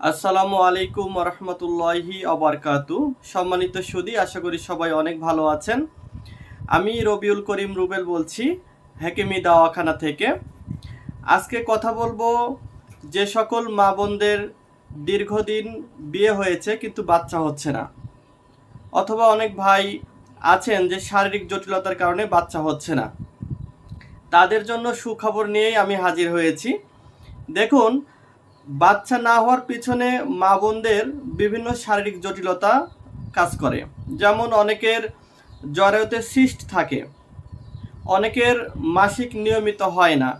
আসসালামু আলাইকুম রহমতুল্লাহি অবরকাতু সম্মানিত সুদী, আশা করি সবাই অনেক ভালো আছেন। আমি রবিউল করিম রুবেল বলছি, হেকেমি দাওয়াখানা থেকে। আজকে কথা বলব যে সকল মা বোনদের দীর্ঘদিন বিয়ে হয়েছে, কিন্তু বাচ্চা হচ্ছে না। অথবা অনেক ভাই আছেন যে শারীরিক জটিলতার কারণে বাচ্চা হচ্ছে না। তাদের জন্য সুখবর নিয়েই আমি হাজির হয়েছি। দেখুন বাচ্চা না হওয়ার পিছনে মা বোনদের বিভিন্ন শারীরিক জটিলতা কাজ করে। যেমন অনেকের জরায়ুতে সিস্ট থাকে, অনেকের মাসিক নিয়মিত হয় না,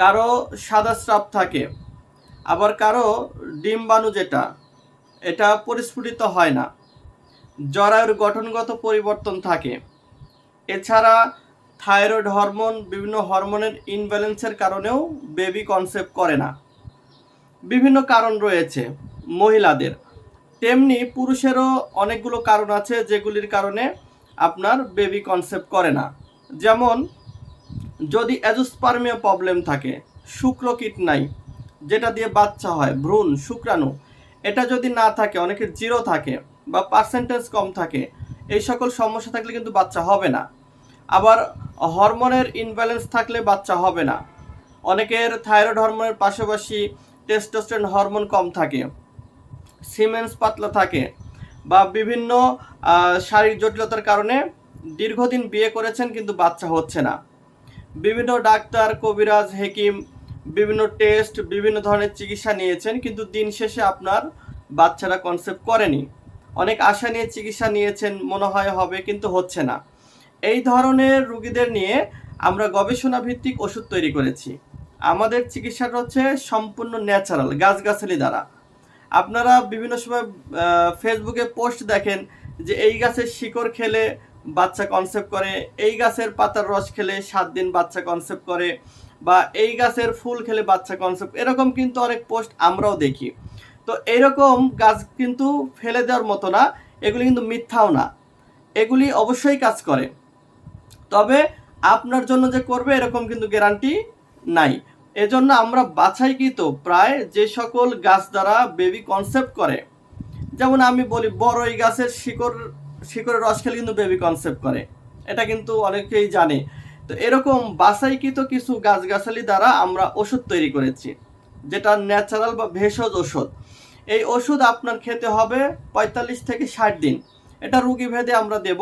কারও সাদা স্রাব থাকে, আবার কারও ডিম্বাণু যেটা, এটা পরিস্ফুটিত হয় না। জরায়ুর গঠনগত পরিবর্তন থাকে। এছাড়া থাইরয়েড হরমোন বিভিন্ন হরমোনের ইনব্যালেন্সের কারণেও বেবি কনসেপ্ট করে না। বিভিন্ন কারণ রয়েছে মহিলাদের। তেমনি পুরুষেরও অনেকগুলো কারণ আছে যেগুলির কারণে আপনার বেবি কনসেপ্ট করে না। যেমন, যদি অ্যাজোস্পার্মিয়া প্রবলেম থাকে শুক্রকীট নাই, যেটা দিয়ে বাচ্চা হয়, ভ্রূণ, শুক্রাণু, এটা যদি না থাকে, অনেকের জিরো থাকে বা পার্সেন্টেজ কম থাকে, এই সকল সমস্যা থাকলে কিন্তু বাচ্চা হবে না। আবার হরমোনের ইনব্যালেন্স থাকলে বাচ্চা হবে না। অনেকের থাইরয়েড হরমোনের পাশাপাশি টেস্টোস্টেরন হরমোন কম থাকে, সিমেন্স পাতলা থাকে বা বিভিন্ন শারীরিক জটিলতার কারণে দীর্ঘদিন বিয়ে করেছেন কিন্তু বাচ্চা হচ্ছে না। বিভিন্ন ডাক্তার, কবিরাজ, হেকিম, বিভিন্ন টেস্ট, বিভিন্ন ধরনের চিকিৎসা নিয়েছেন কিন্তু দিন শেষে আপনার বাচ্চারা কনসেপ্ট করেনি। অনেক আশা নিয়ে চিকিৎসা নিয়েছেন, মনে হয় হবে কিন্তু হচ্ছে না। এই ধরনের রুগীদের নিয়ে আমরা গবেষণা ভিত্তিক ওষুধ তৈরি করেছি। আমাদের চিকিৎসাটা হচ্ছে সম্পূর্ণ ন্যাচারাল গাছগাছালি দ্বারা। আপনারা বিভিন্ন সময় ফেসবুকে পোস্ট দেখেন যে এই গাছের শিকড় খেলে বাচ্চা কনসেপ্ট করে, এই গাছের পাতার রস খেলে সাত দিন বাচ্চা কনসেপ্ট করে, বা এই গাছের ফুল খেলে বাচ্চা কনসেপ্ট এরকম কিন্তু অনেক পোস্ট আমরাও দেখি। তো এইরকম গাছ কিন্তু ফেলে দেওয়ার মতো না, এগুলি কিন্তু মিথ্যাও না। এগুলি অবশ্যই কাজ করে। তবে আপনার জন্য যে করবে এরকম কিন্তু গ্যারান্টি নাই। এজন্য আমরা বাছাইকৃত প্রায় যে সকল গাছ দ্বারা বেবি কনসেপ্ট করে, যেমন আমি বলি বড় বড়ই গাছের শিকড়, শিকড়ের রস খেলে কিন্তু বেবি কনসেপ্ট করে, এটা কিন্তু অনেকেই জানে। তো এরকম বাছাইকৃত কিছু গাছগাছালি দ্বারা আমরা ওষুধ তৈরি করেছি, যেটা ন্যাচারাল বা ভেষজ ওষুধ। এই ওষুধ আপনার খেতে হবে পঁয়তাল্লিশ থেকে ষাট দিন। এটা রুগী ভেদে আমরা দেব।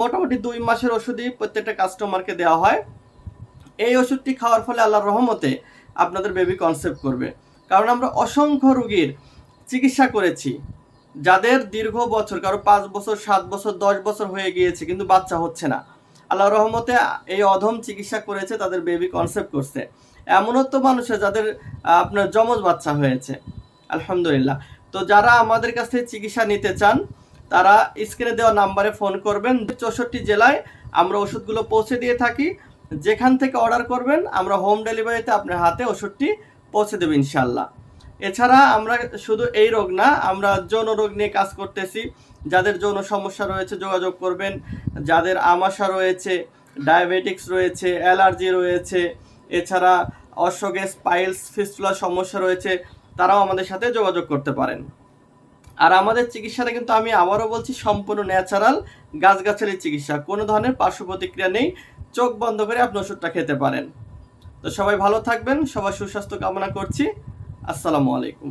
মোটামুটি দুই মাসের ওষুধই প্রত্যেকটা কাস্টমারকে দেওয়া হয়। এই ওষুধটি খাওয়ার ফলে আল্লাহর রহমতে আপনাদের বেবি কনসেপ্ট করবে। কারণ আমরা অসংখ্য রুগীর চিকিৎসা করেছি, যাদের দীর্ঘ বছর, কারও পাঁচ বছর, সাত বছর, দশ বছর হয়ে গিয়েছে, কিন্তু বাচ্চা হচ্ছে না। আল্লাহর রহমতে এই অধম চিকিৎসা করেছে, তাদের বেবি কনসেপ্ট করছে। এমনও তো মানুষের যাদের আপনার যমজ বাচ্চা হয়েছে। আলহামদুলিল্লাহ। তো যারা আমাদের কাছ থেকে চিকিৎসা নিতে চান, তারা স্ক্রিনে দেওয়া নাম্বারে ফোন করবেন। চৌষট্টি জেলায় আমরা ওষুধগুলো পৌঁছে দিয়ে থাকি। যেখান থেকে অর্ডার করবেন, আমরা হোম ডেলিভারিতে আপনার হাতে ওষুধটি পৌঁছে দেবো ইনশাল্লাহ এছাড়া আমরা শুধু এই রোগ না, আমরা যৌন রোগ নিয়ে কাজ করতেছি। যাদের যৌন সমস্যা রয়েছে, যোগাযোগ করবেন। যাদের আমাশা রয়েছে, ডায়াবেটিক্স রয়েছে, অ্যালার্জি রয়েছে, এছাড়া অশ্বগ্যাস পাইলস ফিস্টুলার সমস্যা রয়েছে, তারাও আমাদের সাথে যোগাযোগ করতে পারেন। আর আমাদের চিকিৎসাটা কিন্তু আমি আবারও বলছি, সম্পূর্ণ ন্যাচারাল গাছগাছালির চিকিৎসা। কোনো ধরনের পার্শ্ব প্রতিক্রিয়া নেই। চোখ বন্ধ করে আপনি ওষুধটা খেতে পারেন। তো সবাই ভালো থাকবেন সবাই সুস্বাস্থ্য কামনা করছি। আসসালামু আলাইকুম।